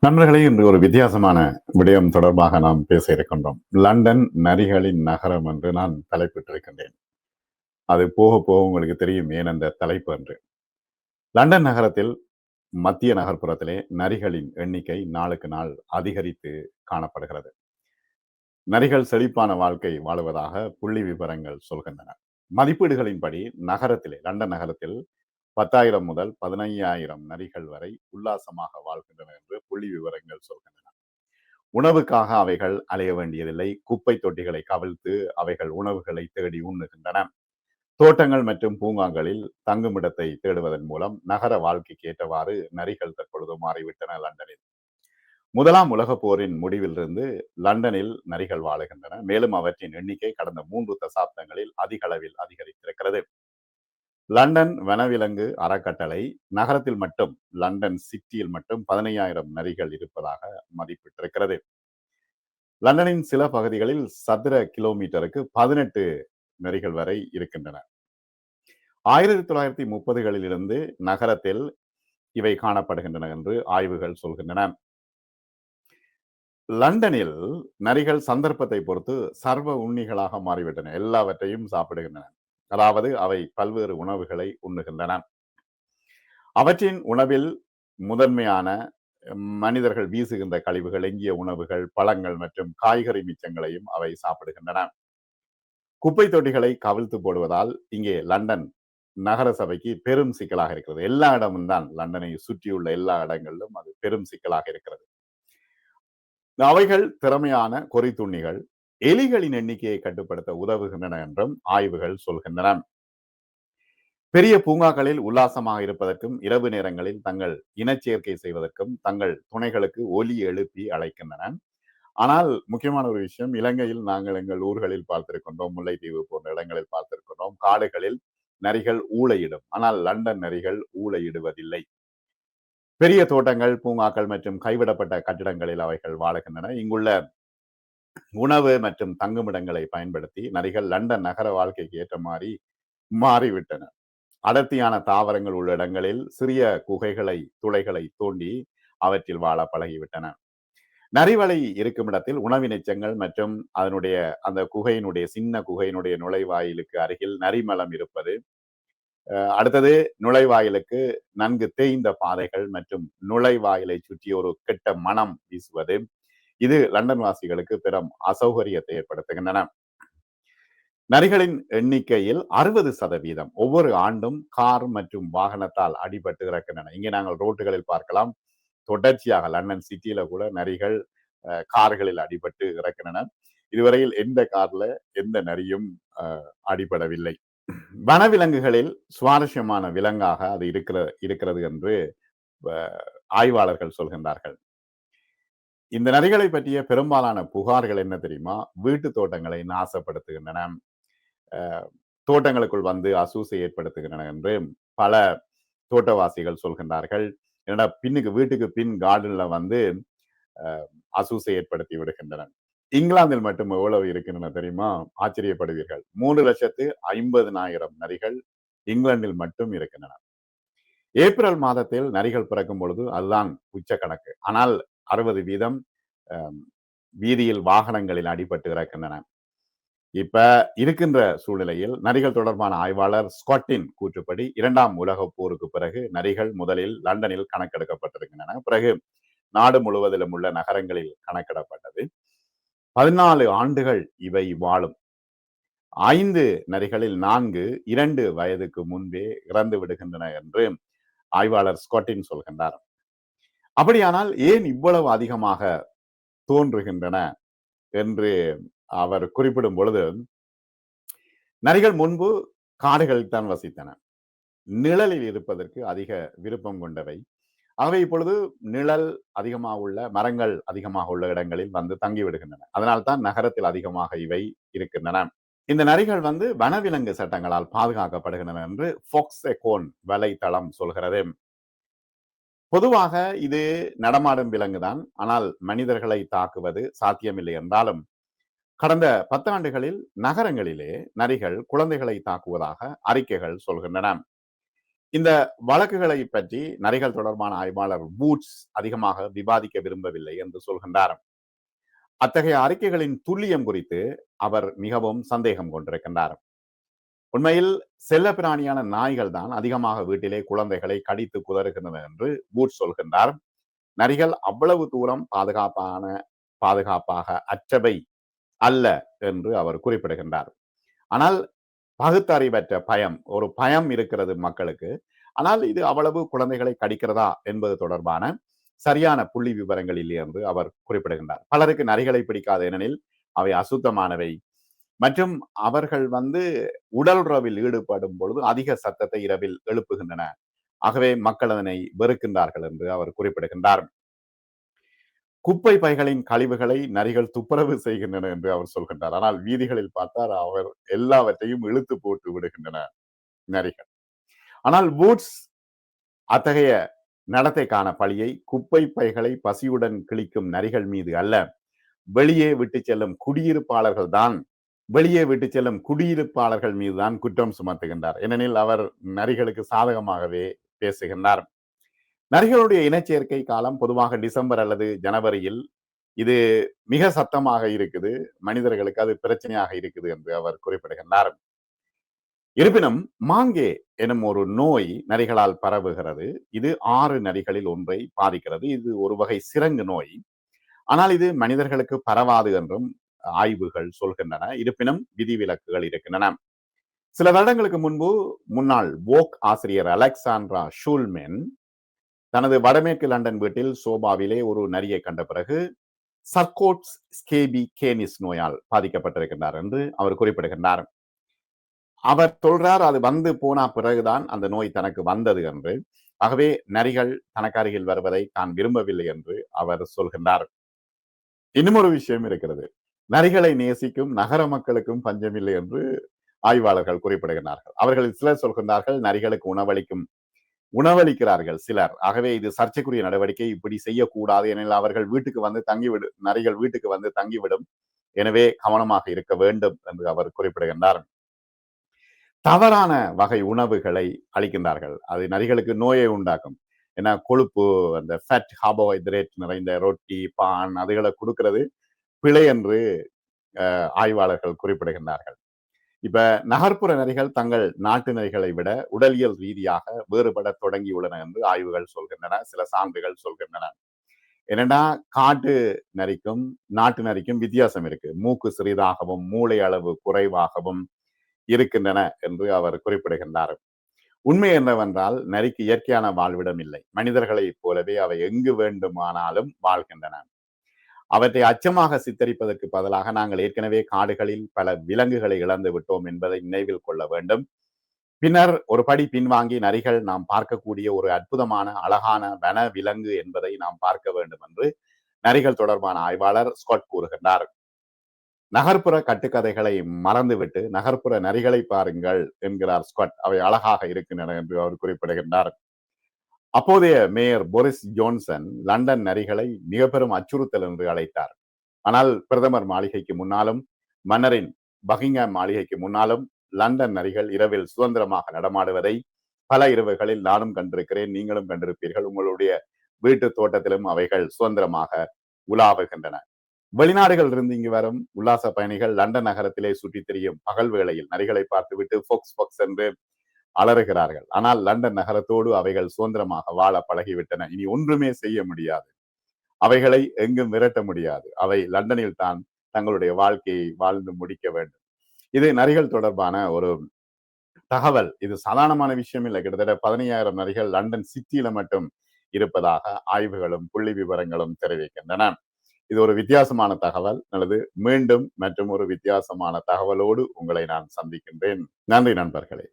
நண்பர்களே இன்று ஒரு வித்தியாசமான விடயம் தொடர்பாக நாம் பேச இருக்கின்றோம். லண்டன் நரிகளின் நகரம் என்று நான் தலைப்பிட்டிருக்கின்றேன். அது போக போக உங்களுக்கு தெரியும் ஏன் அந்த தலைப்பு என்று. லண்டன் நகரத்தில் மத்திய நகர்ப்புறத்திலே நரிகளின் எண்ணிக்கை நாளுக்கு நாள் அதிகரித்து காணப்படுகிறது. நரிகள் செழிப்பான வாழ்க்கை வாழுவதாக புள்ளி விவரங்கள் சொல்கின்றன. மதிப்பீடுகளின்படி நகரத்திலே லண்டன் நகரத்தில் பத்தாயிரம் முதல் பதினையாயிரம் நரிகள் வரை உல்லாசமாக வாழ்கின்றன என்று புள்ளி விவரங்கள் சொல்கின்றன. உணவுக்காக அவைகள் அலைய வேண்டியதில்லை. குப்பை தொட்டிகளை கவிழ்த்து அவைகள் உணவுகளை தேடி உண்ணுகின்றன. தோட்டங்கள் மற்றும் பூங்காங்களில் தங்குமிடத்தை தேடுவதன் மூலம் நகர வாழ்க்கைக்கு ஏற்றவாறு நரிகள் தற்பொழுது மாறிவிட்டன லண்டனில். முதலாம் உலக போரின் முடிவிலிருந்து லண்டனில் நரிகள் வாழுகின்றன. மேலும் அவற்றின் எண்ணிக்கை கடந்த மூன்று தசாப்தங்களில் அதிக அளவில் அதிகரித்திருக்கிறது. லண்டன் வனவிலங்கு அறக்கட்டளை நகரத்தில் மட்டும் லண்டன் சிட்டியில் மட்டும் பதினையாயிரம் நரிகள் இருப்பதாக மதிப்பிட்டிருக்கிறது. லண்டனின் சில பகுதிகளில் சதுர கிலோமீட்டருக்கு பதினெட்டு நரிகள் வரை இருக்கின்றன. ஆயிரத்தி தொள்ளாயிரத்தி முப்பதுகளில் இருந்து நகரத்தில் இவை காணப்படுகின்றன என்று ஆய்வுகள் சொல்கின்றன. லண்டனில் நரிகள் சந்தர்ப்பத்தை பொறுத்து சர்வ உண்ணிகளாக மாறிவிட்டன. எல்லாவற்றையும் சாப்பிடுகின்றன. அதாவது அவை பல்வேறு உணவுகளை உண்ணுகின்றன. அவற்றின் உணவில் முதன்மையான மனிதர்கள் வீசுகின்ற கழிவுகள் எஞ்சிய உணவுகள் பழங்கள் மற்றும் காய்கறி மிச்சங்களையும் அவை சாப்பிடுகின்றன. குப்பை தொட்டிகளை கவிழ்த்து போடுவதால் இங்கே லண்டன் நகர சபைக்கு பெரும் சிக்கலாக இருக்கிறது. எல்லா இடமும் தான் லண்டனை சுற்றியுள்ள எல்லா இடங்களிலும் அது பெரும் சிக்கலாக இருக்கிறது. அவைகள் திறமையான கொறித்துண்ணிகள் எலிகளின் எண்ணிக்கையை கட்டுப்படுத்த உதவுகின்றன என்றும் ஆய்வுகள் சொல்கின்றன. பெரிய பூங்காக்களில் உல்லாசமாக இருப்பதற்கும் இரவு நேரங்களில் தங்கள் இனச்சேர்க்கை செய்வதற்கும் தங்கள் துணைகளுக்கு ஒலி எழுப்பி அழைக்கின்றன. ஆனால் முக்கியமான ஒரு விஷயம் இலங்கையில் நாங்கள் எங்கள் ஊர்களில் பார்த்திருக்கின்றோம் முல்லைத்தீவு போன்ற இடங்களில் பார்த்திருக்கின்றோம் காடுகளில் நரிகள் ஊழையிடும் ஆனால் லண்டன் நரிகள் ஊழையிடுவதில்லை பெரிய தோட்டங்கள் பூங்காக்கள் மற்றும் கைவிடப்பட்ட கட்டிடங்களில் அவைகள் வாழுகின்றன. இங்குள்ள உணவு மற்றும் தங்குமிடங்களை பயன்படுத்தி நரிகள் லண்டன் நகர வாழ்க்கைக்கு ஏற்ற மாதிரி மாறிவிட்டன. அடர்த்தியான தாவரங்கள் உள்ள இடங்களில் சிறிய குகைகளை துளைகளை தோண்டி அவற்றில் வாழ பழகிவிட்டன. நரிவலை இருக்கும் இடத்தில் உணவின் எச்சங்கள் மற்றும் அதனுடைய அந்த குகையினுடைய சின்ன குகையினுடைய நுழைவாயிலுக்கு அருகில் நரிமலம் இருப்பது அடுத்தது நுழைவாயிலுக்கு நன்கு தேய்ந்த பாதைகள் மற்றும் நுழைவாயிலை சுற்றி ஒரு கெட்ட மனம் வீசுவது இது லண்டன் வாசிகளுக்கு பெரும் அசௌகரியத்தை ஏற்படுத்துகின்றன. நரிகளின் எண்ணிக்கையில் அறுபது சதவீதம் ஒவ்வொரு ஆண்டும் கார் மற்றும் வாகனத்தால் அடிபட்டு இறக்கின்றன இங்கே நாங்கள் ரோட்டுகளில் பார்க்கலாம். தொடர்ச்சியாக லண்டன் சிட்டியில கூட நரிகள் கார்களில் அடிபட்டு இறக்கின்றன இதுவரையில் எந்த கார்ல எந்த நரியும் அடிபடவில்லை. வனவிலங்குகளில் சுவாரஸ்யமான விலங்காக அது இருக்கிற இருக்கிறது என்று ஆய்வாளர்கள் சொல்கின்றார்கள். இந்த நதிகளை பற்றிய பெரும்பாலான புகார்கள் என்ன தெரியுமா? வீட்டு தோட்டங்களை நாசப்படுத்துகின்றன. தோட்டங்களுக்குள் வந்து அசூசை ஏற்படுத்துகின்றன என்று பல தோட்டவாசிகள் சொல்கின்றார்கள். என்னடா பின்னுக்கு வீட்டுக்கு பின் கார்டன்ல வந்து அசூசை ஏற்படுத்தி விடுகின்றன. இங்கிலாந்தில் மட்டும் எவ்வளவு இருக்கின்றன தெரியுமா? ஆச்சரியப்படுவீர்கள். மூன்று லட்சத்து ஐம்பதுனாயிரம் நரிகள் இங்கிலாந்தில் மட்டும் இருக்கின்றன. ஏப்ரல் மாதத்தில் நரிகள் பிறக்கும் பொழுது அதுதான் உச்ச கணக்கு ஆனால் அறுபது வீதம் வீதியில் வாகனங்களில் அடிபட்டு கிடக்கின்றன. இப்ப இருக்கின்ற சூழ்நிலையில் நரிகள் தொடர்பான ஆய்வாளர் ஸ்காட்டின் கூற்றுப்படி இரண்டாம் உலக போருக்கு பிறகு நரிகள் முதலில் லண்டனில் கணக்கெடுக்கப்பட்டிருக்கின்றன. பிறகு நாடு முழுவதிலும் உள்ள நகரங்களில் கணக்கிடப்பட்டது. பதினாலு ஆண்டுகள் இவை வாழும். ஐந்து நரிகளில் நான்கு இரண்டு வயதுக்கு முன்பே இறந்து விடுகின்றன என்று ஆய்வாளர் ஸ்காட்டின் சொல்கின்றார். அப்படியானால் ஏன் இவ்வளவு அதிகமாக தோன்றுகின்றன என்று அவர் குறிப்பிடும் பொழுது நரிகள் முன்பு காடுகளில் தான் வசித்தன. நிழலில் இருப்பதற்கு அதிக விருப்பம் கொண்டவை. ஆகவே இப்பொழுது நிழல் அதிகமாக உள்ள மரங்கள் அதிகமாக உள்ள இடங்களில் வந்து தங்கி விடுகின்றன அதனால் தான் நகரத்தில் அதிகமாக இவை இருக்கின்றன. இந்த நரிகள் வந்து வனவிலங்கு சட்டங்களால் பாதுகாக்கப்படுகின்றன என்று ஃபோக்ஸெகோன் வலைத்தளம் சொல்கிறது. பொதுவாக இது நடமாடும் விலங்கு தான் ஆனால் மனிதர்களை தாக்குவது சாத்தியமில்லை என்றாலும் கடந்த பத்தாண்டுகளில் நகரங்களிலே நரிகள் குழந்தைகளை தாக்குவதாக அறிக்கைகள் சொல்கின்றன. இந்த வழக்குகளை பற்றி நரிகள் தொடர்பான ஆய்வாளர் பூட்ஸ் அதிகமாக விவாதிக்க விரும்பவில்லை என்று சொல்கின்றார். அத்தகைய அறிக்கைகளின் துல்லியம் குறித்து அவர் மிகவும் சந்தேகம் கொண்டிருக்கின்றார். உண்மையில் செல்ல பிராணியான நாய்கள் தான் அதிகமாக வீட்டிலே குழந்தைகளை கடித்து குதறுகின்றன என்று பூட் சொல்கின்றார். நரிகள் அவ்வளவு தூரம் பாதுகாப்பான பாதுகாப்பாக அற்றவை அல்ல என்று அவர் குறிப்பிடுகின்றார். ஆனால் பகுத்தறிவற்ற பயம் ஒரு பயம் இருக்கிறது மக்களுக்கு. ஆனால் இது அவ்வளவு குழந்தைகளை கடிக்கிறதா என்பது தொடர்பான சரியான புள்ளி விவரங்களில் என்று அவர் குறிப்பிடுகின்றார். பலருக்கு நரிகளை பிடிக்காது ஏனெனில் அவை அசுத்தமானவை மற்றும் அவர்கள் வந்து உடல் உறவில் ஈடுபடும் பொழுது அதிக சத்தத்தை இரவில் எழுப்புகின்றன. ஆகவே மக்கள் அதனை வெறுக்கின்றார்கள் என்று அவர் குறிப்பிடுகின்றார். குப்பை பைகளின் கழிவுகளை நரிகள் துப்புரவு செய்கின்றன என்று அவர் சொல்கின்றார். ஆனால் வீதிகளில் பார்த்தால் அவர் எல்லாவற்றையும் இழுத்து போட்டு விடுகின்றன நரிகள். ஆனால் பூட்ஸ் அத்தகைய நடத்தைக்கான பழியை குப்பை பைகளை பசியுடன் கிழிக்கும் நரிகள் மீது அல்ல. வெளியே விட்டு செல்லும் குடியிருப்பாளர்கள் தான் வெளியே விட்டு செல்லும் குடியிருப்பாளர்கள் மீதுதான் குற்றம் சுமத்துகின்றார். ஏனெனில் அவர் நரிகளுக்கு சாதகமாகவே பேசுகின்றார். நரிகளுடைய இனச்சேர்க்கை காலம் பொதுவாக டிசம்பர் அல்லது ஜனவரியில் இது மிக சத்தமாக இருக்குது. மனிதர்களுக்கு அது பிரச்சனையாக இருக்குது என்று அவர் குறிப்பிடுகின்றார். இருப்பினும் மாங்கே எனும் ஒரு நோய் நரிகளால் பரவுகிறது. இது ஆறு நரிகளில் ஒன்றை பாதிக்கிறது. இது ஒரு வகை சிறங்கு நோய். ஆனால் இது மனிதர்களுக்கு பரவாது என்றும் ஆய்வுகள் சொல்கின்றன. இருப்பினும் விதிவிலக்குகள் இருக்கின்றன. சில வருடங்களுக்கு முன்பு முன்னாள் வோக் ஆசிரியர் அலெக்சாண்ட்ரா ஷூல்மென் தனது வடமேற்கு லண்டன் வீட்டில் சோபாவிலே ஒரு நரியை கண்ட பிறகு சர்கோட்ஸ் ஸ்கேபி கேனிஸ் நோயால் பாதிக்கப்பட்டிருக்கின்றார் என்று அவர் குறிப்பிடுகின்றார். அவர் சொல்றார் அது வந்து போனா பிறகுதான் அந்த நோய் தனக்கு வந்தது என்று. ஆகவே நரிகள் தனக்கு அருகில் வருவதை தான் விரும்பவில்லை என்று அவர் சொல்கின்றார். இன்னும் ஒரு விஷயம் இருக்கிறது. நரிகளை நேசிக்கும் நகர மக்களுக்கும் பஞ்சமில்லை என்று ஆய்வாளர்கள் குறிப்பிடுகிறார்கள் அவர்கள் சிலர் சொல்கின்றார்கள் நரிகளுக்கு உணவளிக்கும் உணவளிக்கிறார்கள் சிலர். ஆகவே இது சர்ச்சைக்குரிய நடவடிக்கை. இப்படி செய்யக்கூடாது எனில் அவர்கள் வீட்டுக்கு வந்து தங்கிவிடும் நரிகள் வீட்டுக்கு வந்து தங்கிவிடும். எனவே கவனமாக இருக்க வேண்டும் என்று அவர் குறிப்பிடுகின்றார். தவறான வகை உணவுகளை அளிக்கின்றார்கள். அது நரிகளுக்கு நோயை உண்டாக்கும். ஏன்னா கொழுப்பு அந்த ஃபேட் கார்போஹைட்ரேட் நிறைந்த ரொட்டி பான் அதுகளை கொடுக்கிறது. பிழை என்று ஆய்வாளர்கள் குறிப்பிடுகின்றார்கள். இப்ப நகர்ப்புற நரிகள் தங்கள் நாட்டு நரிகளை விட உடலியல் ரீதியாக வேறுபட தொடங்கியுள்ளன என்று ஆய்வுகள் சொல்கின்றன சில சான்றுகள் சொல்கின்றன. என்னன்னா காட்டு நரிக்கும் நாட்டு நரிக்கும் வித்தியாசம் இருக்கு. மூக்கு சிறிதாகவும் மூளை அளவு குறைவாகவும் இருக்கின்றன என்று அவர் குறிப்பிடுகின்றார். உண்மை என்னவென்றால் நரிக்கு இயற்கையான வாழ்விடம் இல்லை. மனிதர்களைப் போலவே அவை எங்கு வேண்டுமானாலும் வாழ்கின்றன. அவற்றை அச்சமாக சித்தரிப்பதற்கு பதிலாக நாங்கள் ஏற்கனவே காடுகளில் பல விலங்குகளை இழந்து விட்டோம் என்பதை நினைவில் கொள்ள வேண்டும். பின்னர் ஒரு படி பின்வாங்கி நரிகள் நாம் பார்க்கக்கூடிய ஒரு அற்புதமான அழகான வன விலங்கு என்பதை நாம் பார்க்க வேண்டும் என்று நரிகள் தொடர்பான ஆய்வாளர் ஸ்காட் கூறுகின்றார். நகர்ப்புற கட்டுக்கதைகளை மறந்துவிட்டு நகர்ப்புற நரிகளை பாருங்கள் என்கிறார் ஸ்காட். அவை அழகாக இருக்கின்றன என்று அவர் குறிப்பிடுகின்றார். அப்போதைய மேயர் போரிஸ் ஜோன்சன் லண்டன் நரிகளை மிக பெரும் அச்சுறுத்தல் என்று அழைத்தார். ஆனால் பிரதமர் மாளிகைக்கு முன்னாலும் மன்னரின் பகிங்காம் மாளிகைக்கு முன்னாலும் லண்டன் நரிகள் இரவில் சுதந்திரமாக நடமாடுவதை பல இரவுகளில் நானும் கண்டிருக்கிறேன் நீங்களும் கண்டிருப்பீர்கள். உங்களுடைய வீட்டு தோட்டத்திலும் அவைகள் சுதந்திரமாக உலாவுகின்றன. வெளிநாடுகள் இருந்து இங்கு வரும் உல்லாச பயணிகள் லண்டன் நகரத்திலே சுற்றி திரியும் பகல் வேளையில் நரிகளை பார்த்துவிட்டு ஃபோக்ஸ் ஃபோக்ஸ் என்று அலறுகிறார்கள். ஆனால் லண்டன் நகரத்தோடு அவைகள் சுதந்திரமாக வாழ பழகிவிட்டன. இனி ஒன்றுமே செய்ய முடியாது. அவைகளை எங்கும் விரட்ட முடியாது. அவை லண்டனில் தான் தங்களுடைய வாழ்க்கையை வாழ்ந்து முடிக்க வேண்டும். இது நரிகள் தொடர்பான ஒரு தகவல். இது சாதாரணமான விஷயம் இல்லை. கிட்டத்தட்ட பதினையாயிரம் நரிகள் லண்டன் சிட்டியில மட்டும் இருப்பதாக ஆய்வுகளும் புள்ளி விவரங்களும் தெரிவிக்கின்றன. இது ஒரு வித்தியாசமான தகவல். அல்லது மீண்டும் மற்றும் ஒரு வித்தியாசமான தகவலோடு உங்களை நான் சந்திக்கின்றேன். நன்றி நண்பர்களே.